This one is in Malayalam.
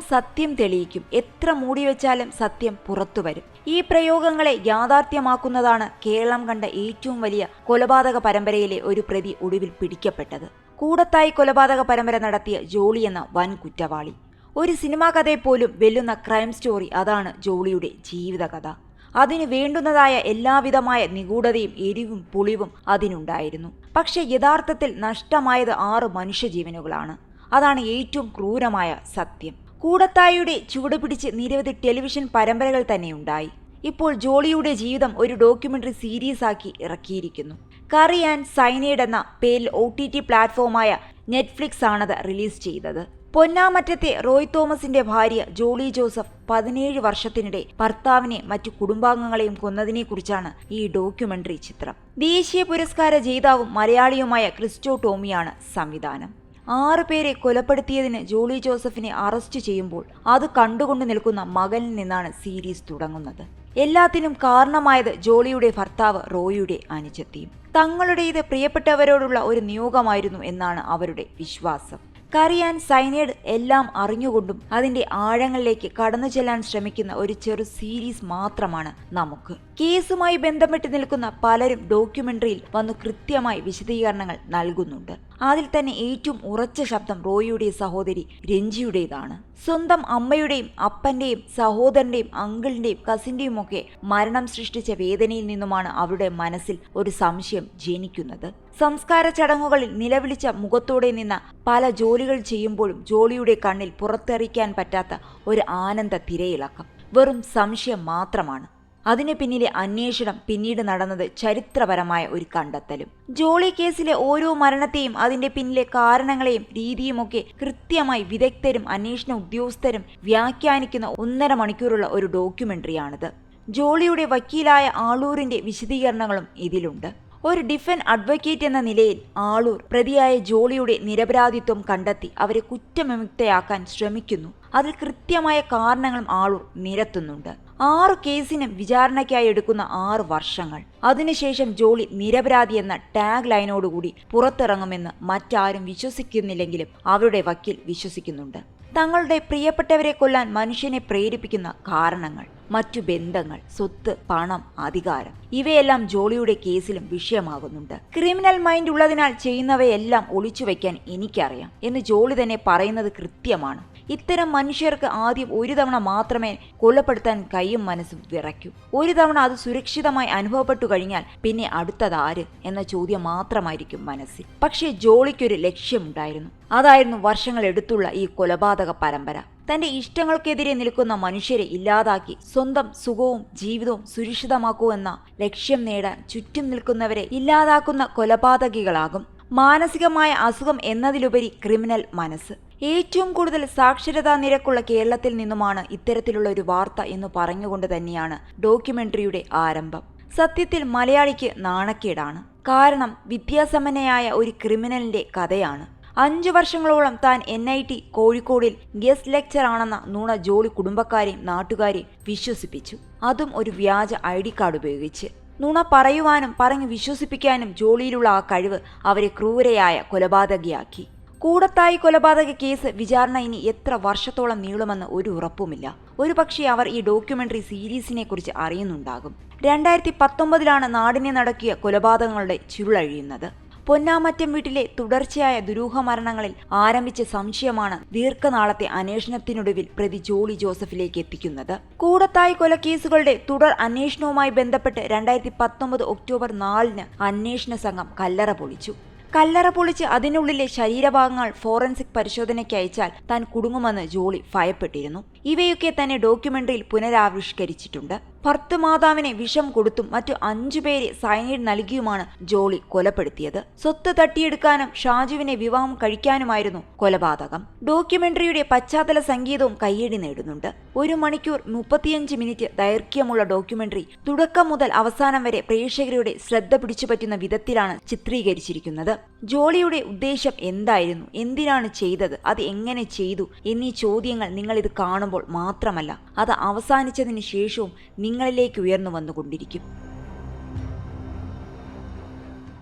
സത്യം തെളിയിക്കും? എത്ര മൂടിവെച്ചാലും സത്യം പുറത്തു വരും. ഈ പ്രയോഗങ്ങളെ യാഥാർത്ഥ്യമാക്കുന്നതാണ് കേരളം കണ്ട ഏറ്റവും വലിയ കൊലപാതക പരമ്പരയിലെ ഒരു പ്രതി ഒടുവിൽ പിടിക്കപ്പെട്ടത്. കൂടത്തായി കൊലപാതക പരമ്പര നടത്തിയ ജോളി എന്ന വൻ കുറ്റവാളി. ഒരു സിനിമാ കഥയെപ്പോലും വെല്ലുന്ന ക്രൈം സ്റ്റോറി അതാണ് ജോളിയുടെ ജീവിതകഥ. അതിന് വേണ്ടുന്നതായ എല്ലാവിധമായ നിഗൂഢതയും എരിവും പുളിവും അതിനുണ്ടായിരുന്നു. പക്ഷെ യഥാർത്ഥത്തിൽ നഷ്ടമായത് ആറ് മനുഷ്യജീവനുകളാണ്. അതാണ് ഏറ്റവും ക്രൂരമായ സത്യം. കൂടത്തായിയുടെ ചുവട് പിടിച്ച് നിരവധി ടെലിവിഷൻ പരമ്പരകൾ തന്നെയുണ്ടായി ഇപ്പോൾ ജോളിയുടെ ജീവിതം ഒരു ഡോക്യുമെന്ററി സീരീസ് ആക്കി ഇറക്കിയിരിക്കുന്നു. കറി ആൻഡ് സൈനൈഡ് എന്ന പേരിൽ ഒ ടി ടി പ്ലാറ്റ്ഫോമായ നെറ്റ്ഫ്ലിക്സ് ആണത് റിലീസ് ചെയ്തത്. പൊന്നാമറ്റത്തെ റോയ് തോമസിന്റെ ഭാര്യ ജോളി ജോസഫ് പതിനേഴ് വർഷത്തിനിടെ ഭർത്താവിനെ മറ്റു കുടുംബാംഗങ്ങളെയും കൊന്നതിനെക്കുറിച്ചാണ് ഈ ഡോക്യുമെന്ററി ചിത്രം. ദേശീയ പുരസ്കാര ജേതാവും മലയാളിയുമായ ക്രിസ്റ്റോ ടോമിയാണ് സംവിധാനം. ആറു പേരെ കൊലപ്പെടുത്തിയതിന് ജോളി ജോസഫിനെ അറസ്റ്റ് ചെയ്യുമ്പോൾ അത് കണ്ടുകൊണ്ട് നിൽക്കുന്ന മകനിൽ നിന്നാണ് സീരീസ് തുടങ്ങുന്നത്. എല്ലാത്തിനും കാരണമായത് ജോളിയുടെ ഭർത്താവ് റോയിയുടെ അനുജത്തിയും തങ്ങളുടേത് പ്രിയപ്പെട്ടവരോടുള്ള ഒരു നിയോഗമായിരുന്നു എന്നാണ് അവരുടെ വിശ്വാസം. കറിയാൻ സൈനൈഡ് എല്ലാം അറിഞ്ഞുകൊണ്ടും അതിന്റെ ആഴങ്ങളിലേക്ക് കടന്നു ചെല്ലാൻ ശ്രമിക്കുന്ന ഒരു ചെറു സീരീസ് മാത്രമാണ് നമുക്ക്. കേസുമായി ബന്ധപ്പെട്ട് നിൽക്കുന്ന പലരും ഡോക്യുമെന്ററിയിൽ വന്നു കൃത്യമായി വിശദീകരണങ്ങൾ നൽകുന്നുണ്ട്. അതിൽ തന്നെ ഏറ്റവും ഉറച്ച ശബ്ദം റോയിയുടെ സഹോദരി രഞ്ജിയുടേതാണ്. സ്വന്തം അമ്മയുടെയും അപ്പന്റെയും സഹോദരന്റെയും അങ്കിളിന്റെയും കസിന്റെയും ഒക്കെ മരണം സൃഷ്ടിച്ച വേദനയിൽ നിന്നുമാണ് അവരുടെ മനസ്സിൽ ഒരു സംശയം ജനിക്കുന്നത്. സംസ്കാര ചടങ്ങുകളിൽ നിലവിളിച്ച മുഖത്തോടെ നിന്ന പല ജോലികൾ ചെയ്യുമ്പോഴും ജോലിയുടെ കണ്ണിൽ പുറത്തെറിക്കാൻ പറ്റാത്ത ഒരു ആനന്ദ തിരയിളക്കം. വെറും സംശയം മാത്രമാണ്. അതിനു പിന്നിലെ അന്വേഷണം പിന്നീട് നടന്നത് ചരിത്രപരമായ ഒരു കണ്ടെത്തലും. ജോളി കേസിലെ ഓരോ മരണത്തെയും അതിന്റെ പിന്നിലെ കാരണങ്ങളെയും രീതിയുമൊക്കെ കൃത്യമായി വിദഗ്ധരും അന്വേഷണ ഉദ്യോഗസ്ഥരും വ്യാഖ്യാനിക്കുന്ന ഒന്നര മണിക്കൂറുള്ള ഒരു ഡോക്യുമെന്ററിയാണിത്. ജോളിയുടെ വക്കീലായ ആളൂരിന്റെ വിശദീകരണങ്ങളും ഇതിലുണ്ട്. ഒരു ഡിഫൻ അഡ്വക്കേറ്റ് എന്ന നിലയിൽ ആളൂർ പ്രതിയായ ജോളിയുടെ നിരപരാധിത്വം കണ്ടെത്തി അവരെ കുറ്റവിമുക്തയാക്കാൻ ശ്രമിക്കുന്നു. അതിൽ കൃത്യമായ കാരണങ്ങളും ആളൂർ നിരത്തുന്നുണ്ട്. ആറ് കേസിനും വിചാരണയ്ക്കായി എടുക്കുന്ന ആറ് വർഷങ്ങൾ. അതിനുശേഷം ജോളി നിരപരാധി എന്ന ടാഗ് ലൈനോടുകൂടി പുറത്തിറങ്ങുമെന്ന് മറ്റാരും വിശ്വസിക്കുന്നില്ലെങ്കിലും അവരുടെ വക്കീൽ വിശ്വസിക്കുന്നുണ്ട്. തങ്ങളുടെ പ്രിയപ്പെട്ടവരെ കൊല്ലാൻ മനുഷ്യനെ പ്രേരിപ്പിക്കുന്ന കാരണങ്ങൾ. മറ്റു ബന്ധങ്ങൾ സ്വത്ത് പണം അധികാരം ഇവയെല്ലാം ജോളിയുടെ കേസിലും വിഷയമാകുന്നുണ്ട്. ക്രിമിനൽ മൈൻഡ് ഉള്ളതിനാൽ ചെയ്യുന്നവയെല്ലാം ഒളിച്ചു വയ്ക്കാൻ എനിക്കറിയാം എന്ന് ജോളി തന്നെ പറയുന്നത് കൃത്യമാണ്. ഇത്തരം മനുഷ്യർക്ക് ആദ്യം ഒരു തവണ മാത്രമേ കൊലപ്പെടുത്താൻ കൈയും മനസ്സും വിറയ്ക്കൂ. ഒരു തവണ അത് സുരക്ഷിതമായി അനുഭവപ്പെട്ടു കഴിഞ്ഞാൽ പിന്നെ അടുത്തതാര് എന്ന ചോദ്യം മാത്രമായിരിക്കും മനസ്സിൽ. പക്ഷേ ജോളിക്കൊരു ലക്ഷ്യമുണ്ടായിരുന്നു. അതായിരുന്നു വർഷങ്ങൾ എടുത്തുള്ള ഈ കൊലപാതക പരമ്പര. തന്റെ ഇഷ്ടങ്ങൾക്കെതിരെ നിൽക്കുന്ന മനുഷ്യരെ ഇല്ലാതാക്കി സ്വന്തം സുഖവും ജീവിതവും സുരക്ഷിതമാക്കൂ എന്ന ലക്ഷ്യം നേടാൻ ചുറ്റും നിൽക്കുന്നവരെ ഇല്ലാതാക്കുന്ന കൊലപാതകികളാകും. മാനസികമായ അസുഖം എന്നതിലുപരി ക്രിമിനൽ മനസ്സ്. ഏറ്റവും കൂടുതൽ സാക്ഷരതാ നിരക്കുള്ള കേരളത്തിൽ നിന്നുമാണ് ഇത്തരത്തിലുള്ള ഒരു വാർത്ത എന്ന് പറഞ്ഞുകൊണ്ട് തന്നെയാണ് ഡോക്യുമെന്ററിയുടെ ആരംഭം. സത്യത്തിൽ മലയാളിക്ക് നാണക്കേടാണ്. കാരണം വിദ്യാസമ്പന്നയായ ഒരു ക്രിമിനലിന്റെ കഥയാണ്. അഞ്ചു വർഷങ്ങളോളം താൻ എൻ ഐ ടി കോഴിക്കോടിൽ ഗസ്റ്റ് ലെക്ചർ ആണെന്ന നുണ ജോളി കുടുംബക്കാരെയും നാട്ടുകാരെയും വിശ്വസിപ്പിച്ചു. അതും ഒരു വ്യാജ ഐ ഡി കാർഡ് ഉപയോഗിച്ച്. നുണ പറയുവാനും പറഞ്ഞു വിശ്വസിപ്പിക്കാനും ജോളിയിലുള്ള ആ കഴിവ് അവരെ ക്രൂരയായ കൊലപാതകയാക്കി. കൂടത്തായി കൊലപാതക കേസ് വിചാരണ ഇനി എത്ര വർഷത്തോളം നീളുമെന്ന് ഒരു ഉറപ്പുമില്ല. ഒരുപക്ഷെ അവർ ഈ ഡോക്യുമെന്ററി സീരീസിനെ കുറിച്ച് അറിയുന്നുണ്ടാകും. രണ്ടായിരത്തി പത്തൊമ്പതിലാണ് നാടിനെ നടക്കിയ കൊലപാതകങ്ങളുടെ ചുരുളഴിയുന്നത്. പൊന്നാമറ്റം വീട്ടിലെ തുടർച്ചയായ ദുരൂഹ മരണങ്ങളിൽ ആരംഭിച്ച സംശയമാണ് ദീർഘനാളത്തെ അന്വേഷണത്തിനൊടുവിൽ പ്രതി ജോളി ജോസഫിലേക്ക് എത്തിക്കുന്നത്. കൂടത്തായി കൊലക്കേസുകളുടെ തുടർ അന്വേഷണവുമായി ബന്ധപ്പെട്ട് രണ്ടായിരത്തി പത്തൊമ്പത് ഒക്ടോബർ നാലിന് അന്വേഷണ സംഘം കല്ലറ പൊളിച്ചു. കല്ലറ പൊളിച്ച് അതിനുള്ളിലെ ശരീരഭാഗങ്ങൾ ഫോറൻസിക് പരിശോധനയ്ക്ക് അയച്ചാൽ താൻ കുടുങ്ങുമെന്ന് ജോളി ഭയപ്പെട്ടിരുന്നു. ഇവയൊക്കെ തന്നെ ഡോക്യുമെന്ററിയിൽ പുനരാവിഷ്കരിച്ചിട്ടുണ്ട്. ഭർത്തൃമാതാവിനെ വിഷം കൊടുത്തും മറ്റു അഞ്ചു പേരെ സൈനൈഡ് നൽകിയുമാണ് ജോളി കൊലപ്പെടുത്തിയത്. സ്വത്ത് തട്ടിയെടുക്കാനും ഷാജുവിനെ വിവാഹം കഴിക്കാനുമായിരുന്നു കൊലപാതകം. ഡോക്യുമെന്ററിയുടെ പശ്ചാത്തല സംഗീതവും കയ്യടി നേടുന്നുണ്ട്. ഒരു മണിക്കൂർ മുപ്പത്തിയഞ്ച് മിനിറ്റ് ദൈർഘ്യമുള്ള ഡോക്യുമെന്ററി തുടക്കം മുതൽ അവസാനം വരെ പ്രേക്ഷകരുടെ ശ്രദ്ധ പിടിച്ചുപറ്റുന്ന വിധത്തിലാണ് ചിത്രീകരിച്ചിരിക്കുന്നത്. ജോളിയുടെ ഉദ്ദേശം എന്തായിരുന്നു? എന്തിനാണ് ചെയ്തത്? അത് എങ്ങനെ ചെയ്തു? എന്നീ ചോദ്യങ്ങൾ നിങ്ങൾ ഇത് കാണുമ്പോൾ മാത്രമല്ല അത് അവസാനിച്ചതിന് ശേഷവും നിങ്ങളിലേക്ക് ഉയർന്നു വന്നുകൊണ്ടിരിക്കും.